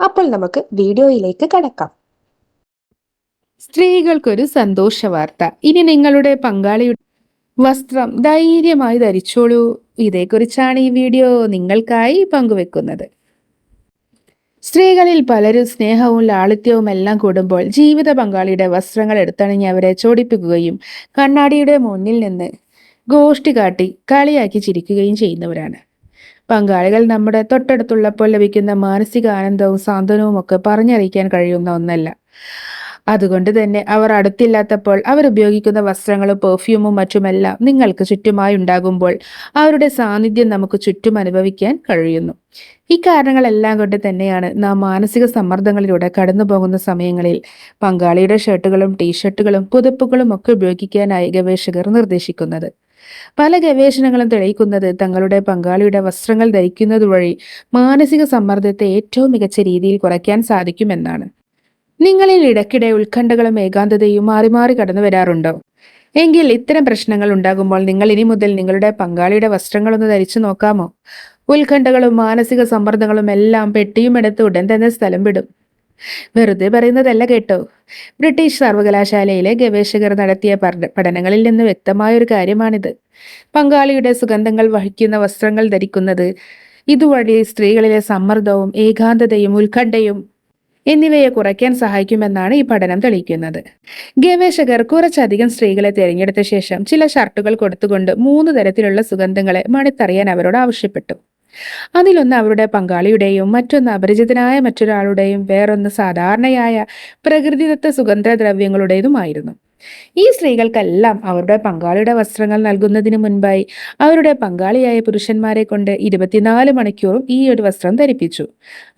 അപ്പോൾ നമുക്ക് വീഡിയോയിലേക്ക് കടക്കാം. സ്ത്രീകൾക്കൊരു സന്തോഷ വാർത്ത ഇനി നിങ്ങളുടെ പങ്കാളിയുടെ വസ്ത്രം ധൈര്യമായി ധരിച്ചോളൂ. ഇതേക്കുറിച്ചാണ് ഈ വീഡിയോ നിങ്ങൾക്കായി പങ്കുവെക്കുന്നത്. സ്ത്രീകളിൽ പലരും സ്നേഹവും ലാളിത്യവും എല്ലാം കൂടുമ്പോൾ ജീവിത പങ്കാളിയുടെ വസ്ത്രങ്ങൾ എടുത്തണിഞ്ഞ് അവരെ ചോടിപ്പിക്കുകയും കണ്ണാടിയുടെ മുന്നിൽ നിന്ന് ഗോഷ്ടി കാട്ടി കളിയാക്കി ചിരിക്കുകയും ചെയ്യുന്നവരാണ്. പങ്കാളികൾ നമ്മുടെ തൊട്ടടുത്തുള്ളപ്പോൾ ലഭിക്കുന്ന മാനസിക ആനന്ദവും സാന്ത്വനവും ഒക്കെ പറഞ്ഞറിയിക്കാൻ കഴിയുന്ന ഒന്നല്ല. അതുകൊണ്ട് തന്നെ അവർ അടുത്തില്ലാത്തപ്പോൾ അവർ ഉപയോഗിക്കുന്ന വസ്ത്രങ്ങളും പെർഫ്യൂമും മറ്റുമെല്ലാം നിങ്ങൾക്ക് ചുറ്റുമായി ഉണ്ടാകുമ്പോൾ അവരുടെ സാന്നിധ്യം നമുക്ക് ചുറ്റും അനുഭവിക്കാൻ കഴിയുന്നു. ഈ കാരണങ്ങളെല്ലാം കൊണ്ട് തന്നെയാണ് നാം മാനസിക സമ്മർദ്ദങ്ങളിലൂടെ കടന്നു പോകുന്ന സമയങ്ങളിൽ പങ്കാളിയുടെ ഷർട്ടുകളും ടീഷർട്ടുകളും പുതപ്പുകളും ഒക്കെ ഉപയോഗിക്കാനായി ഗവേഷകർ നിർദ്ദേശിക്കുന്നത്. പല ഗവേഷണങ്ങളും തെളിയിക്കുന്നത് തങ്ങളുടെ പങ്കാളിയുടെ വസ്ത്രങ്ങൾ ധരിക്കുന്നത് വഴി മാനസിക സമ്മർദ്ദത്തെ ഏറ്റവും മികച്ച രീതിയിൽ കുറയ്ക്കാൻ സാധിക്കുമെന്നാണ്. നിങ്ങളിൽ ഇടയ്ക്കിടെ ഉത്കണ്ഠകളും ഏകാന്തതയും മാറി മാറി കടന്നു വരാറുണ്ടോ? എങ്കിൽ ഇത്തരം പ്രശ്നങ്ങൾ ഉണ്ടാകുമ്പോൾ നിങ്ങൾ ഇനി മുതൽ നിങ്ങളുടെ പങ്കാളിയുടെ വസ്ത്രങ്ങളൊന്ന് ധരിച്ചു നോക്കാമോ? ഉത്കണ്ഠകളും മാനസിക സമ്മർദ്ദങ്ങളും എല്ലാം പെട്ടിയും എടുത്ത് ഉടൻ തന്നെ സ്ഥലം വിടും. വെറുതെ പറയുന്നതല്ല കേട്ടോ. ബ്രിട്ടീഷ് സർവകലാശാലയിലെ ഗവേഷകർ നടത്തിയ പഠനങ്ങളിൽ നിന്ന് വ്യക്തമായ ഒരു കാര്യമാണിത്. പങ്കാളിയുടെ സുഗന്ധങ്ങൾ വഹിക്കുന്ന വസ്ത്രങ്ങൾ ധരിക്കുന്നത് ഇതുവഴി സ്ത്രീകളിലെ സമ്മർദ്ദവും ഏകാന്തതയും ഉത്കണ്ഠയും എന്നിവയെ കുറയ്ക്കാൻ സഹായിക്കുമെന്നാണ് ഈ പഠനം തെളിയിക്കുന്നത്. ഗവേഷകർ കുറച്ചധികം സ്ത്രീകളെ തിരഞ്ഞെടുത്ത ശേഷം ചില ഷർട്ടുകൾ കൊടുത്തുകൊണ്ട് മൂന്ന് തരത്തിലുള്ള സുഗന്ധങ്ങളെ മണിത്തറിയാൻ അവരോട് ആവശ്യപ്പെട്ടു. അതിലൊന്ന് അവരുടെ പങ്കാളിയുടെയും മറ്റൊന്ന് അപരിചിതനായ മറ്റൊരാളുടെയും വേറൊന്ന് സാധാരണയായ പ്രകൃതിദത്ത സുഗന്ധദ്രവ്യങ്ങളുടേതുമായിരുന്നു. ഈ സ്ത്രീകൾക്കെല്ലാം അവരുടെ പങ്കാളിയുടെ വസ്ത്രങ്ങൾ നൽകുന്നതിന് മുൻപായി അവരുടെ പങ്കാളിയായ പുരുഷന്മാരെ കൊണ്ട് ഇരുപത്തിനാല് മണിക്കൂറും ഈ ഒരു വസ്ത്രം ധരിപ്പിച്ചു.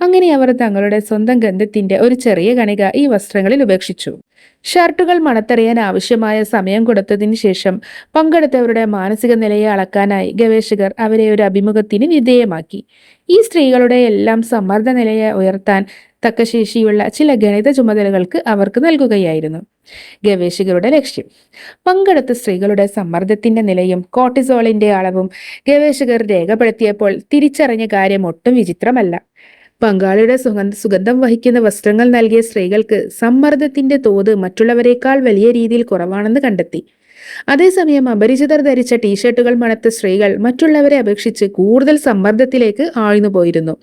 അങ്ങനെ അവർ തങ്ങളുടെ സ്വന്തം ഗന്ധത്തിന്റെ ഒരു ചെറിയ കണിക ഈ വസ്ത്രങ്ങളിൽ ഉപേക്ഷിച്ചു. ഷർട്ടുകൾ മണത്തറിയാൻ ആവശ്യമായ സമയം കൊടുത്തതിന് ശേഷം പങ്കെടുത്തവരുടെ മാനസിക നിലയെ അളക്കാനായി ഗവേഷകർ അവരെ ഒരു അഭിമുഖത്തിന് വിധേയമാക്കി. ഈ സ്ത്രീകളുടെ എല്ലാം സമ്മർദ്ദ നിലയെ ഉയർത്താൻ തക്ക ശേഷിയുള്ള ചില ഗണിത ചുമതലകൾക്ക് അവർക്ക് നൽകുകയായിരുന്നു. ഗവേഷകരുടെ ലക്ഷ്യം. പങ്കെടുത്ത സ്ത്രീകളുടെ സമ്മർദ്ദത്തിന്റെ നിലയും കോർട്ടിസോളിന്റെ അളവും ഗവേഷകർ രേഖപ്പെടുത്തിയപ്പോൾ തിരിച്ചറിഞ്ഞ കാര്യം ഒട്ടും വിചിത്രമല്ല. പങ്കാളിയുടെ സുഗന്ധ സുഗന്ധം വഹിക്കുന്ന വസ്ത്രങ്ങൾ നൽകിയ സ്ത്രീകൾക്ക് സമ്മർദ്ദത്തിന്റെ തോത് മറ്റുള്ളവരെക്കാൾ വലിയ രീതിയിൽ കുറവാണെന്ന് കണ്ടെത്തി. അതേസമയം അപരിചിതർ ധരിച്ച ടീഷർട്ടുകൾ മണത്ത സ്ത്രീകൾ മറ്റുള്ളവരെ അപേക്ഷിച്ച് കൂടുതൽ സമ്മർദ്ദത്തിലേക്ക് ആഴ്ന്നു പോയിരുന്നു.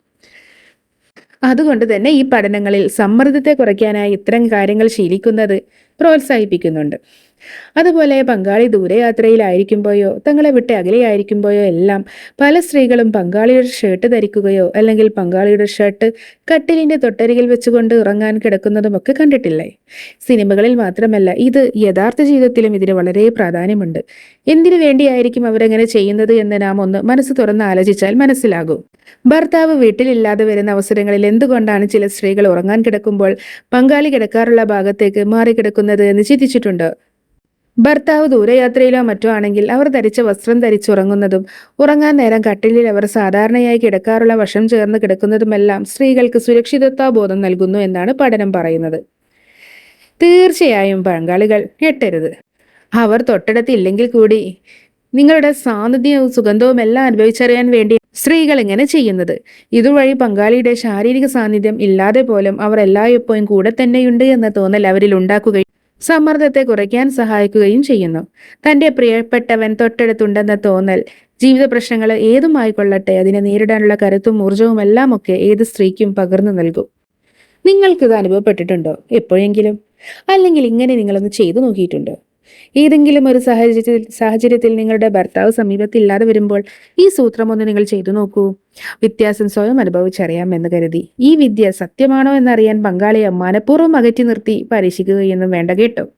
അതുകൊണ്ട് തന്നെ ഈ പഠനങ്ങളിൽ സമ്മർദ്ദത്തെ കുറയ്ക്കാനായി ഇത്തരം കാര്യങ്ങൾ ശീലിക്കുന്നത് പ്രോത്സാഹിപ്പിക്കുന്നുണ്ട്. അതുപോലെ പങ്കാളി ദൂരയാത്രയിലായിരിക്കുമ്പോഴോ തങ്ങളെ വിട്ട് അകലെയായിരിക്കുമ്പോഴോ എല്ലാം പല സ്ത്രീകളും പങ്കാളിയുടെ ഷർട്ട് ധരിക്കുകയോ അല്ലെങ്കിൽ പങ്കാളിയുടെ ഷർട്ട് കട്ടിലിന്റെ തൊട്ടരികിൽ വെച്ചുകൊണ്ട് ഉറങ്ങാൻ കിടക്കുന്നതുമൊക്കെ കണ്ടിട്ടില്ലേ? സിനിമകളിൽ മാത്രമല്ല ഇത് യഥാർത്ഥ ജീവിതത്തിലും ഇതിന് വളരെ പ്രാധാന്യമുണ്ട്. എന്തിനു വേണ്ടിയായിരിക്കും അവരങ്ങനെ ചെയ്യുന്നത് എന്ന് നാം ഒന്ന് മനസ്സ് തുറന്ന് ആലോചിച്ചാൽ മനസ്സിലാകും. ഭർത്താവ് വീട്ടിലില്ലാതെ വരുന്ന അവസരങ്ങളിൽ എന്തുകൊണ്ടാണ് ചില സ്ത്രീകൾ ഉറങ്ങാൻ കിടക്കുമ്പോൾ പങ്കാളി കിടക്കാറുള്ള ഭാഗത്തേക്ക് മാറി കിടക്കുന്നത് എന്ന് ചിന്തിച്ചിട്ടുണ്ടോ? ഭർത്താവ് ദൂരയാത്രയിലോ മറ്റോ ആണെങ്കിൽ അവർ ധരിച്ച വസ്ത്രം ധരിച്ചുറങ്ങുന്നതും ഉറങ്ങാൻ നേരം കട്ടിലിൽ അവർ സാധാരണയായി കിടക്കാറുള്ള വശം ചേർന്ന് കിടക്കുന്നതുമെല്ലാം സ്ത്രീകൾക്ക് സുരക്ഷിതത്വ ബോധം നൽകുന്നു എന്നാണ് പഠനം പറയുന്നത്. തീർച്ചയായും പങ്കാളികൾ ഞെട്ടരുത്. അവർ തൊട്ടടുത്തില്ലെങ്കിൽ കൂടി നിങ്ങളുടെ സാന്നിധ്യവും സുഗന്ധവും എല്ലാം അനുഭവിച്ചറിയാൻ വേണ്ടി സ്ത്രീകൾ ഇങ്ങനെ ചെയ്യുന്നത്. ഇതുവഴി പങ്കാളിയുടെ ശാരീരിക സാന്നിധ്യം ഇല്ലാതെ പോലും അവർ എല്ലായ്പ്പോഴും കൂടെ തന്നെയുണ്ട് എന്ന തോന്നൽ അവരിൽ ഉണ്ടാക്കുകയും സമ്മർദ്ദത്തെ കുറയ്ക്കാൻ സഹായിക്കുകയും ചെയ്യുന്നു. തന്റെ പ്രിയപ്പെട്ടവൻ തൊട്ടടുത്തുണ്ടെന്ന തോന്നൽ ജീവിത പ്രശ്നങ്ങൾ ഏതുമായിക്കൊള്ളട്ടെ അതിനെ നേരിടാനുള്ള കരുത്തും ഊർജവും എല്ലാം ഒക്കെ ഏത് സ്ത്രീക്കും പകർന്നു നൽകും. നിങ്ങൾക്കിത് അനുഭവപ്പെട്ടിട്ടുണ്ടോ? എപ്പോഴെങ്കിലും? അല്ലെങ്കിൽ ഇങ്ങനെ നിങ്ങളൊന്ന് ചെയ്തു നോക്കിയിട്ടുണ്ടോ? ഏതെങ്കിലും ഒരു സാഹചര്യത്തിൽ സാഹചര്യത്തിൽ നിങ്ങളുടെ ഭർത്താവ് സമീപത്തില്ലാതെ വരുമ്പോൾ ഈ സൂത്രം ഒന്ന് നിങ്ങൾ ചെയ്തു നോക്കൂ. വ്യത്യാസം സ്വയം അനുഭവിച്ചറിയാം എന്ന് കരുതി. ഈ വിദ്യ സത്യമാണോ എന്നറിയാൻ പങ്കാളിയെ മനഃപൂർവം അകറ്റി നിർത്തി പരീക്ഷിക്കുകയൊന്നും വേണ്ട കേട്ടോ.